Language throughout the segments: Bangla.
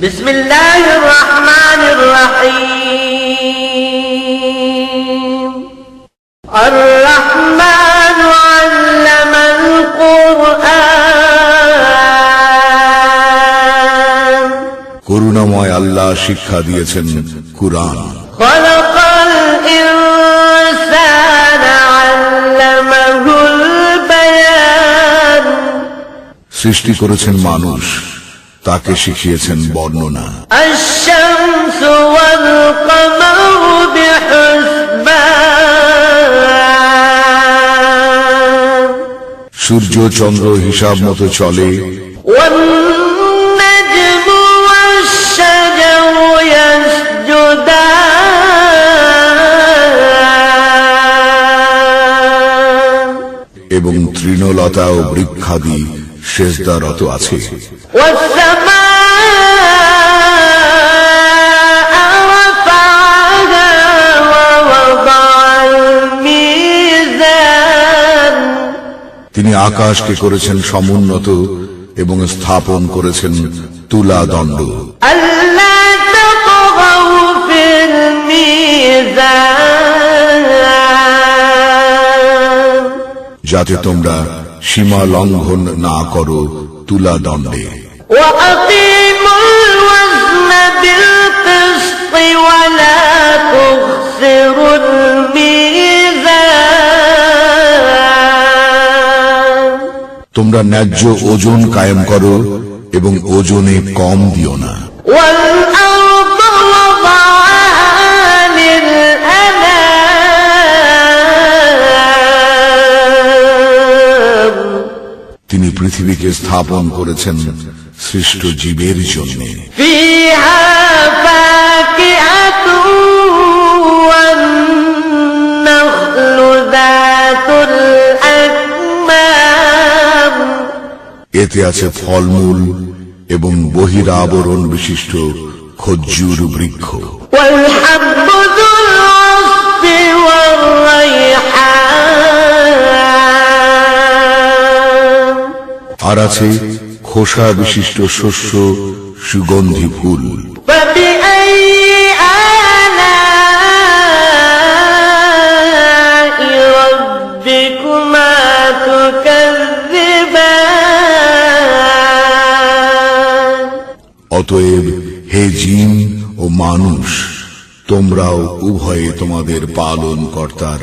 بسم الله الرحمن الرحيم الرحمن علم القرآن করুণাময় আল্লাহ শিক্ষা দিয়েছেন কুরআন خلق الإنسان علمه البيان সৃষ্টি করেছেন মানুষ তাকে শিখিয়েছেন বর্ণনা। সূর্য চন্দ্র হিসাব মতো চলে। এবং তৃণলতা ও বৃক্ষাদি। শেষদারত আছে। তিনি আকাশকে করেছেন সমুন্নত এবং স্থাপন করেছেন তুলা দণ্ড। যাতে তোমরা সীমা লঙ্ঘন না করো তুলা দণ্ডে তোমরা ন্যায্য ওজন কায়েম করো এবং ওজনে কম দিও না। তিনি পৃথিবীকে স্থাপন করেছেন সৃষ্ট জীবের জন্য। এতে আছে ফলমূল এবং বহিরাবরণ বিশিষ্ট খজ্জুর বৃক্ষ। আর আছে খোসা বিশিষ্ট শস্য সুগন্ধি ফুল। অতএব হে জিন ও মানুষ, তোমরাও উভয়ে তোমাদের পালন কর্তার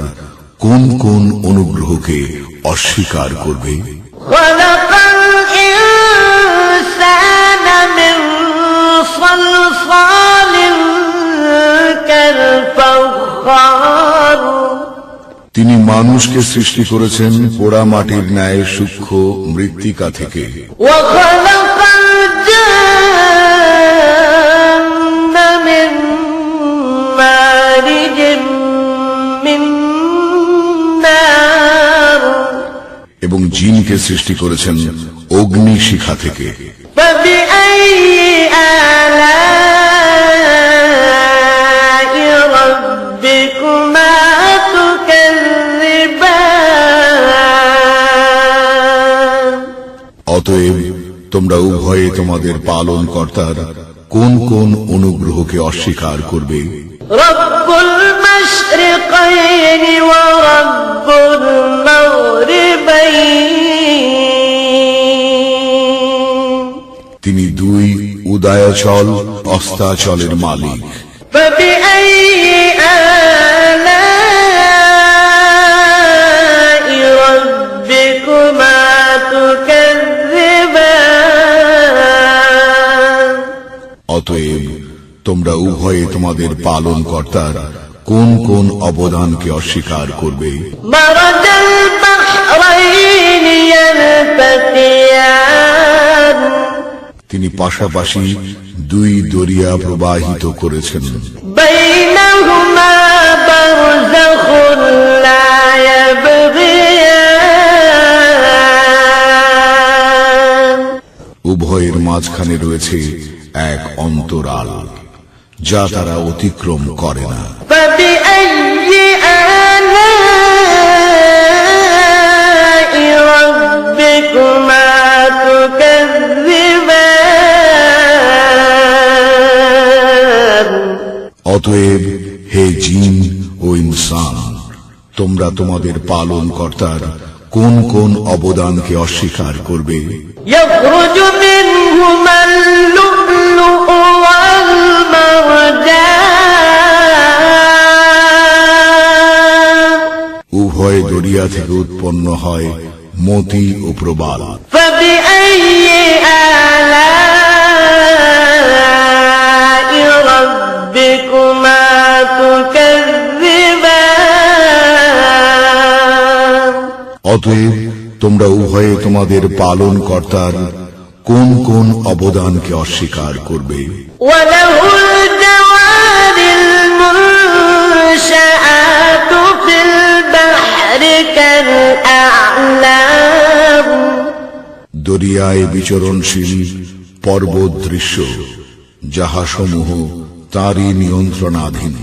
কোন কোন অনুগ্রহকে অস্বীকার করবে? তিনি মানুষকে সৃষ্টি করেছেন পোড়া মাটির ন্যায়, সূক্ষ্ম মৃত্তিকা থেকে। এবং জিনকে সৃষ্টি করেছেন অগ্নি শিখা থেকে। তোমরা উভয়ে তোমাদের পালন কর্তার কোন কোন অনুগ্রহকে অস্বীকার করবে? তিনি দুই উদয়াচল অস্তাচলের মালিক। তোমরা উভয়ে তোমাদের পালন কর্তার কোন কোন অবদানকে অস্বীকার করবে? তিনি পাশাপাশি দুই দরিয়া প্রবাহিত করেছেন। উভয়ের মাঝখানে রয়েছে এক অন্তরাল। যা তারা অতিক্রম করে না। অতএব হে জিন ও ইনসান তোমরা তোমাদের পালন কর্তার কোন কোন অবদানকে অস্বীকার করবে? থেকে উৎপন্ন হয় মতি ও প্রবাল। অতএব তোমরা উভয়ে তোমাদের পালন কর্তার কোন কোন অবদানকে অস্বীকার করবে? দরিয়ায় বিচরণশীল পর্বত দৃশ্য যাহাসমূহ তারই নিয়ন্ত্রণাধীন।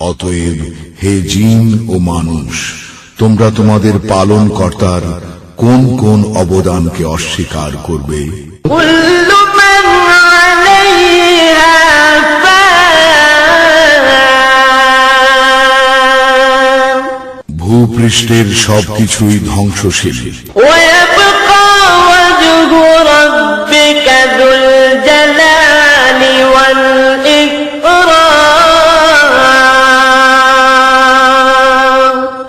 অতএব হে জিন ও মানুষ তোমরা তোমাদের পালন কর্তার কোন কোন অবদানকে অস্বীকার করবে? ভূপৃষ্ঠের সবকিছুই ধ্বংসশীল।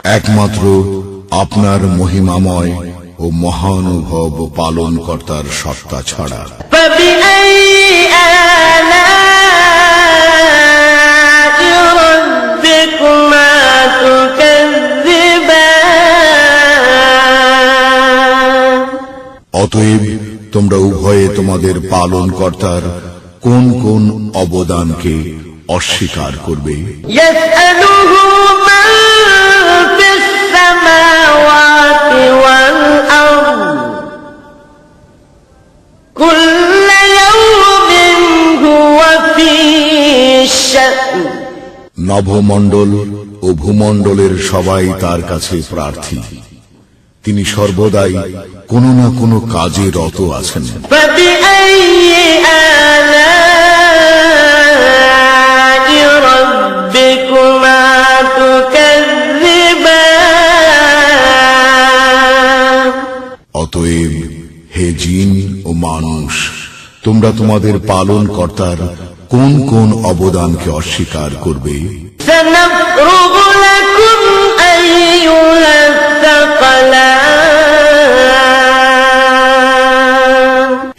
একমাত্র আপনার মহিমাময় ও মহানুভব পালন কর্তার সত্তা ছাড়া। অতএব তোমরা উভয়ে তোমাদের পালন কর্তার কোন কোন অবদানকে অস্বীকার করবে? নভমণ্ডল ও ভূমণ্ডলের সবাই তার কাছে প্রার্থী। তিনি সর্বদাই কোনো না কোনো কাজে রত আছেন। অতএব হে জিন ও মানুষ, তোমরা তোমাদের পালন কর্তার কোন কোন অবদানকে অস্বীকার করবে?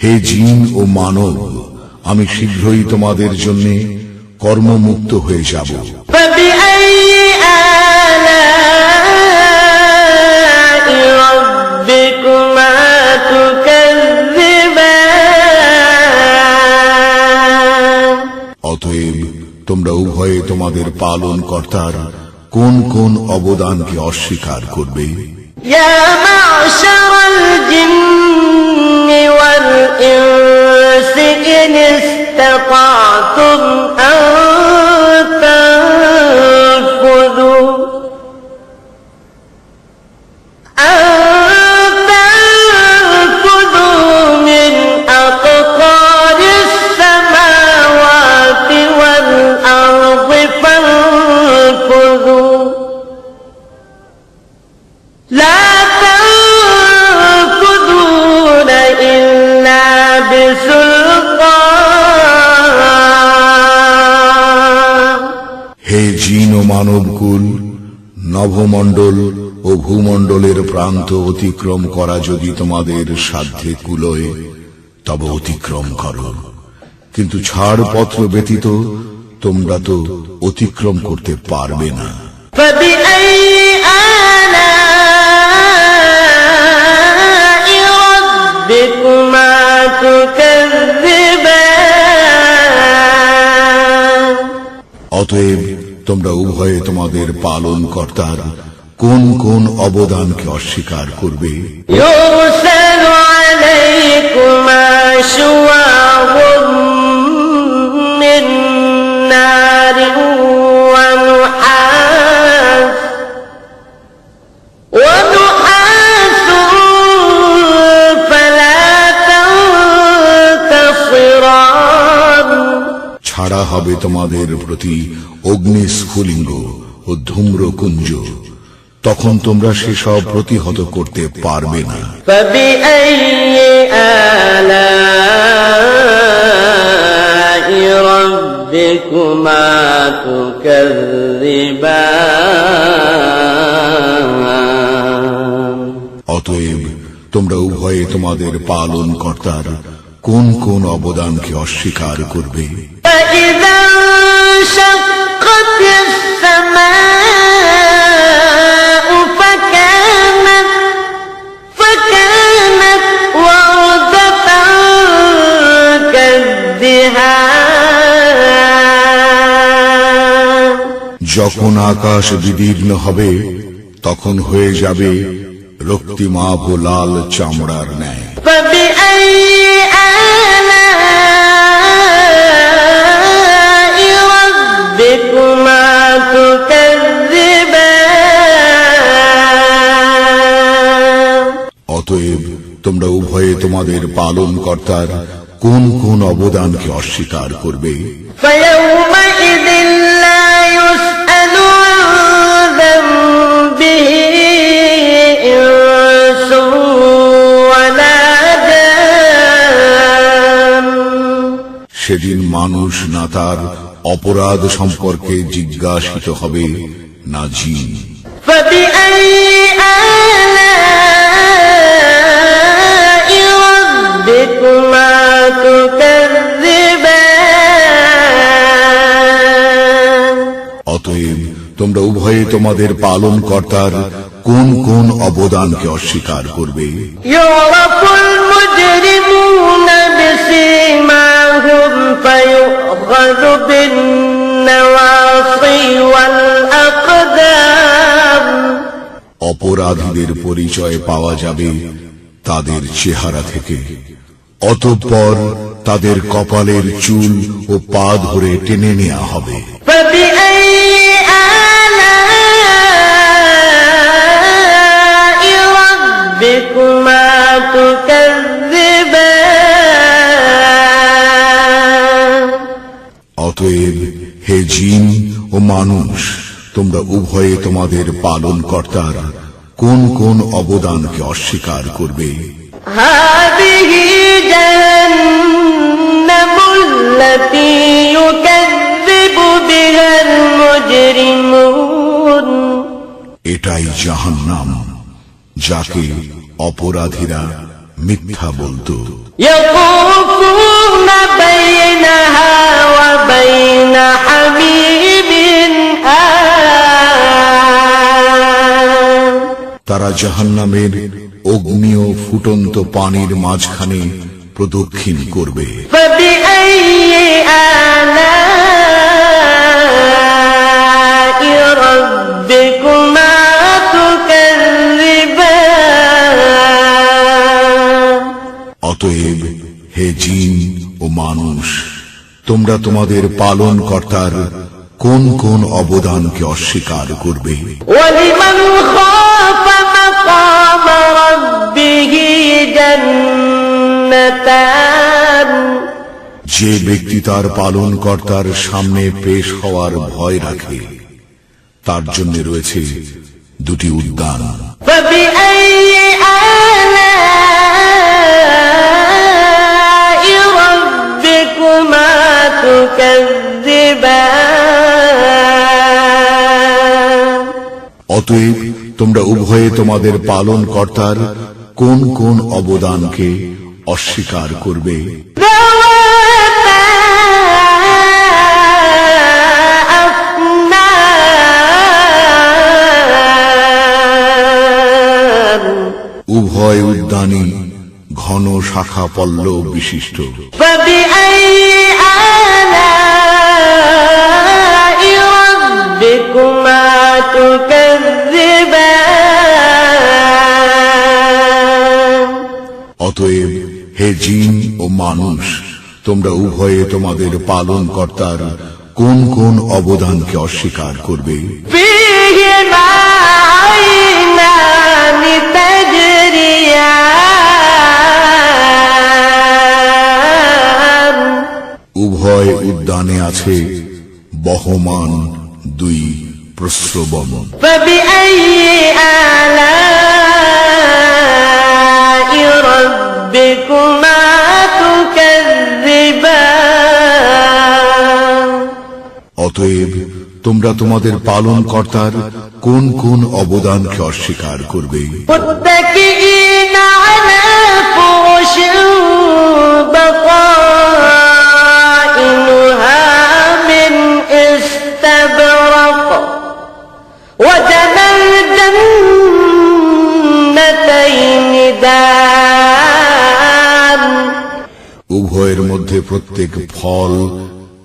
হে জিন ও মানব আমি শীঘ্রই তোমাদের জন্য কর্মমুক্ত হয়ে যাব। তোমাদের পালন কর্তার কোন কোন অবদানকে অস্বীকার করবে? يا মানবকুল, নভমণ্ডল ও ভূমণ্ডলের প্রান্ত অতিক্রম করা যদি তোমাদের সাধ্যে কুলয়ে, তবে অতিক্রম করো। কিন্তু ছাড়পত্র ব্যতীত তোমরা তো অতিক্রম করতে পারবে না। অতএব তোমরা উভয়ে তোমাদের পালন কর্তার কোন কোন অবদানকে অস্বীকার করবে? হবে তোমাদের প্রতি অগ্নি স্ফুলিঙ্গ ও ধূম্র কুঞ্জ তখন তোমরা সেসব প্রতিহত করতে পারবে না। অতএব তোমরা উভয়ে তোমাদের পালন কর্তার কোন কোন অবদানকে অস্বীকার করবে? فإذا انشقت السماء فكانت فكانت وردة كالدهان যখন আকাশ বিদীর্ণ হবে তখন হয়ে যাবে রক্তিমাভ লাল চামড়ার ন্যায় অতএব তোমরা উভয়ে তোমাদের পালন কর্তার কোন কোন অবদানকে অস্বীকার করবে? সেদিন মানুষ না তার অপরাধ সম্পর্কে জিজ্ঞাসিত হবে না জিনিস ربكما تكذبان অতএব তোমরা উভয়ে তোমাদের পালন কর্তার কোন কোন অবদানকে অস্বীকার করবে يعرف المجرمون بسيماهم فيؤخذ بالنواصي والأقدام অপরাধীদের পরিচয় পাওয়া যাবে তাদের চেহারা থেকে। অতঃপর তাদের কপালের চুল ও পা ধরে টেনে নেওয়া হবে। অতএব হে জিন ও মানুষ, তোমরা উভয়ে তোমাদের পালন কর্তার কোন কোন অবদানকে অস্বীকার করবে? এটাই জাহান নাম যাকে অপরাধীরা মিথ্যা বলত। না তারা জাহান্নামের অগ্নি ও ফুটন্ত পানির মাঝখানে প্রদক্ষিণ করবে। অতএব হে জিন ও মানুষ তোমরা তোমাদের পালন কর্তার কোন কোন অবদানকে অস্বীকার করবে ولمن خاف مقام ربه جنتان যে ব্যক্তি তার পালন কর্তার সামনে পেশ হওয়ার ভয় রাখে তার জন্য রয়েছে দুটি উদ্যান فبأي آلاء ربكما تكذبان অতএব তোমরা উভয়ে তোমাদের পালন কর্তার কোন কোন অবদানকে অস্বীকার করবে? উভয় উদ্যানী ঘন শাখা পল্ল বিশিষ্ট আলা জিন ও মানুষ, তোমরা উভয়ে তোমাদের পালন কর্তার কোন কোন অবদানকে অস্বীকার করবে? উভয় উদ্যানে আছে বহমান দুই প্রস্রবণ আলা ربكما تكذبان অতএব তোমরা তোমাদের পালন কর্তার কোন কোন অবদানকে অস্বীকার করবে متكئين على فرش بطائنها من استبرق وجنى الجنتين دان উভয়ের মধ্যে প্রত্যেক ফল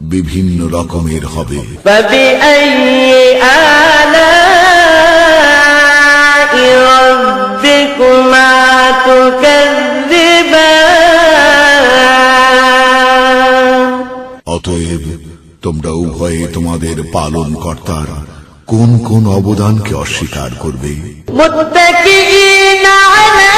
বিভিন্ন রকমের হবে। অতএব তোমরা উভয়ে তোমাদের পালন কর্তার কোন কোন অবদানকে অস্বীকার করবে? মুত্তাকিনা আলা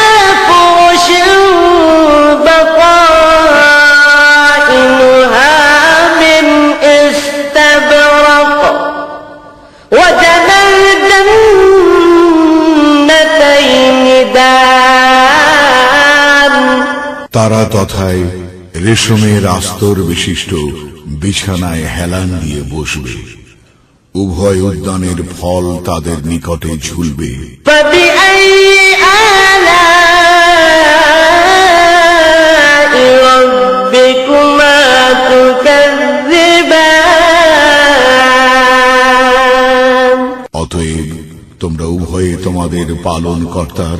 তারা তথায় রেশমের আস্তর বিশিষ্ট বিছানায় হেলান দিয়ে বসবে। উভয় উদ্যানের ফল তাদের নিকটে ঝুলবে। অতএব তোমরা উভয়ে তোমাদের পালন কর্তার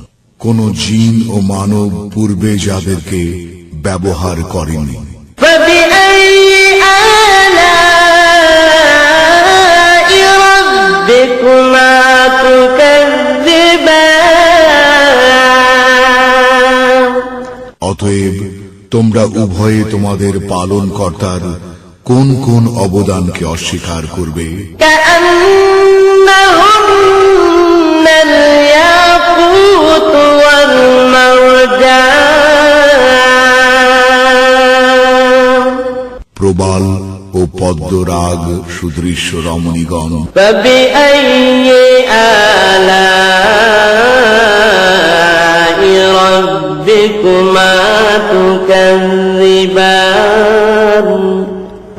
কোন জিন ও মানব পূর্বে যাদেরকে ব্যবহার করেনি। অতএব তোমরা উভয়ে তোমাদের পালন কর্তার কোন কোন অবদানকে অস্বীকার করবে? তো প্রবাল ও পদ্মরাগ সুদৃশ্য রমণীগণ।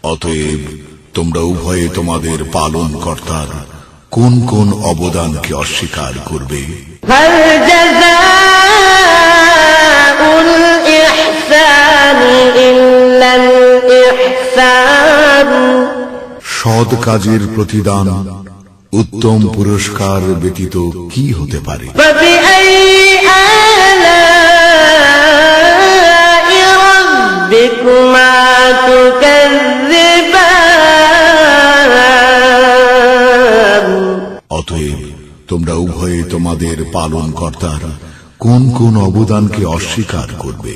অতএব তোমরা উভয়ে তোমাদের পালন কর্তার কোন কোন অবদানকে অস্বীকার করবে? সৎ কাজের প্রতিদান উত্তম পুরস্কার ব্যতীত কি হতে পারে? অতএব তোমরা উভয়ে তোমাদের পালন কর্তারা কোন কোন অবদানকে অস্বীকার করবে?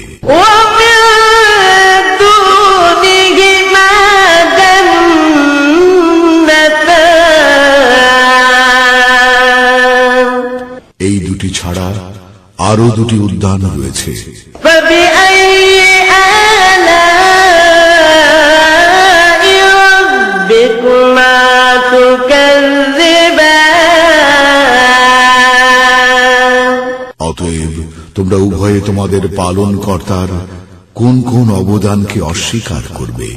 এই দুটি ছাড়া আরও দুটি উদ্যান রয়েছে। হয়ে তোমাদের পালন কর্তার কোন কোন অবদানকে অস্বীকার করবে।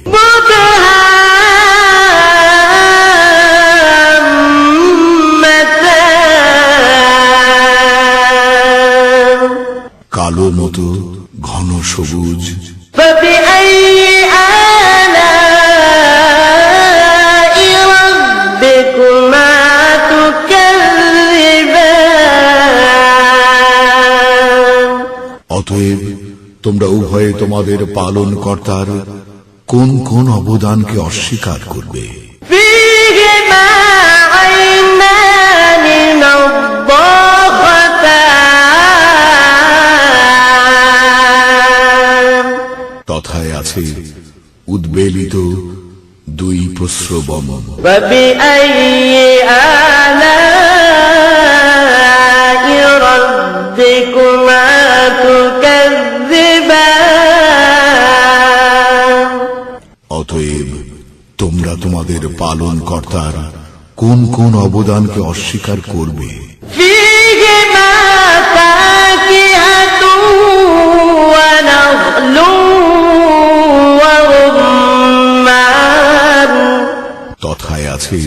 কালো মতো ঘন সবুজ তোমাদের পালন কর্তার কোন কোন অবদানকে অস্বীকার করবে? তথায় আছে উদ্বেলিত দুই প্রস্রবম। আলা তোমাদের পালন কর্তার কোন কোন অবদানকে অস্বীকার করবে? তথায় আছে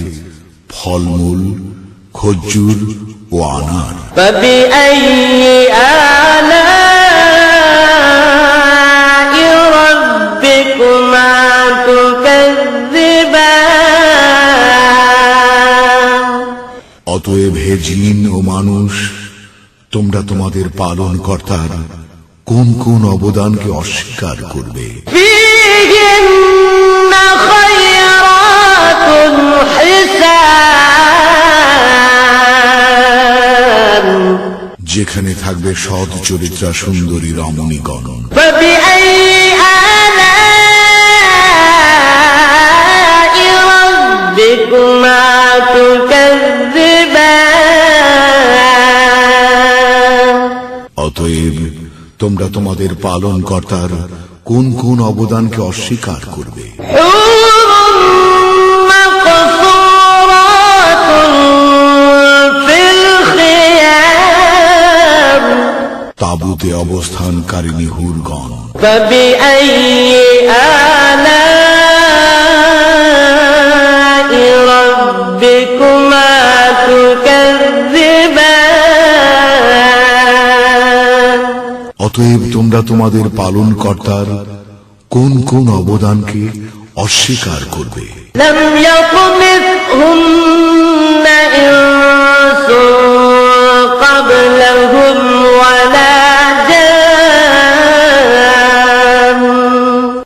ফলমূল খজুর ও আনার। হে জিন ও মানুষ তোমরা তোমাদের পালন কর্তার কোন কোন অবদানকে অস্বীকার করবে فيهن خيرات حسان যেখানে থাকবে সৎ চরিত্রা সুন্দরী রমণীগণ فبأي آلاء ربكما تكذبان অতএব তোমরা তোমাদের পালন কর্তার কোন কোন অবদানকে অস্বীকার করবে حور مقصورات في الخيام তাবুতে অবস্থানকারিণী হুরগণ فبأي آلاء ربكما تكذبان অতএব তোমরা তোমাদের পালন কর্তার কোন কোন অবদানকে অস্বীকার করবে।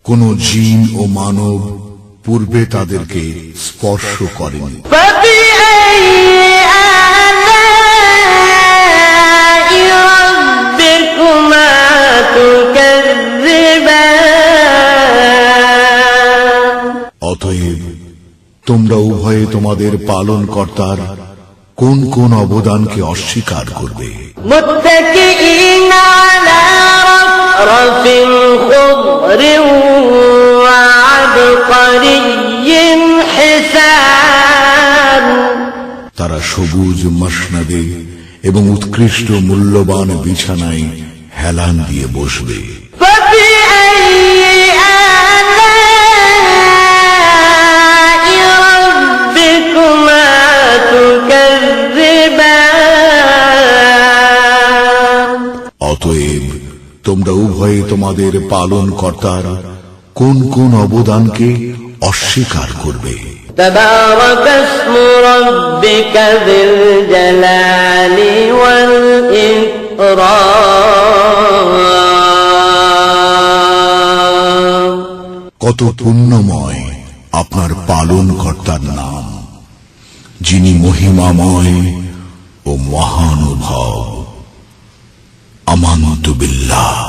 কোন জিন ও মানব পূর্বে তাদেরকে স্পর্শ করেনি। তোমাদের পালন কর্তার কোন কোন অবদানকে অস্বীকার করবে? তারা সবুজ মসনাদে এবং উৎকৃষ্ট মূল্যবান বিছানায় হেলান দিয়ে বসবে। অতএব তোমরা উভয়ে তোমাদের পালন কর্তার কোন কোন অবদানকে অস্বীকার করবে। কত পুণ্যময় আপনার পালন কর্তার নাম যিনি মহিমাময় ও মহানুভব। আমানত বিল্লাহ।